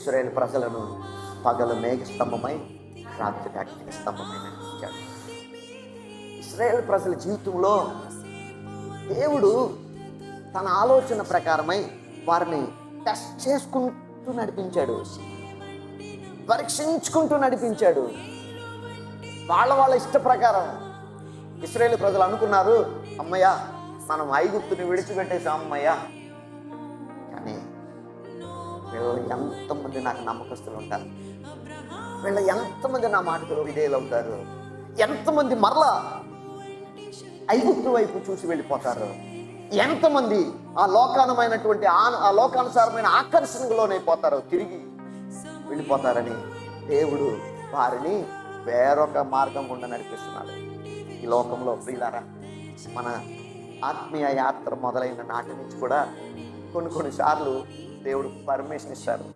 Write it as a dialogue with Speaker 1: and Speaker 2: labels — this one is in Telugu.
Speaker 1: ఇస్రాయేల్ ప్రజలను పగలు మేఘ స్తంభమై రాత్రి అగ్ని స్తంభమై నడిపించాడు. ఇస్రాయేల్ ప్రజల జీవితంలో దేవుడు తన ఆలోచన ప్రకారమై వారిని టెస్ట్ చేసుకుంటూ నడిపించాడు. పరీక్షించుకుంటూ నడిపించాడు. వాళ్ళ వాళ్ళ ఇష్ట ప్రకారం ఇస్రాయేల్ ప్రజలు అనుకున్నారు అమ్మయ్య మనం ఐగుప్తుని విడిచిపెట్టేసాం అమ్మయ్య. ఎంతమంది నాకు నమ్మకస్తులు ఉంటారు? వీళ్ళు ఎంతమంది నా మాటకు విధేయులు అవుతారు? ఎంతమంది మరలా ఐగుప్తు వైపు చూసి వెళ్ళిపోతారు? ఎంతమంది ఆ లోకానమైనటువంటి ఆ- ఆ లోకానుసారమైన ఆకర్షణలోనైపోతారో తిరిగి వెళ్ళిపోతారని దేవుడు వారిని వేరొక మార్గం గుండా నడిపిస్తున్నాడు. ఈ లోకంలో ప్రియులారా మన ఆత్మీయ యాత్ర మొదలైన నాటి నుంచి కూడా కొన్ని కొన్నిసార్లు దేవుడు పర్మిషన్ ఇస్తారు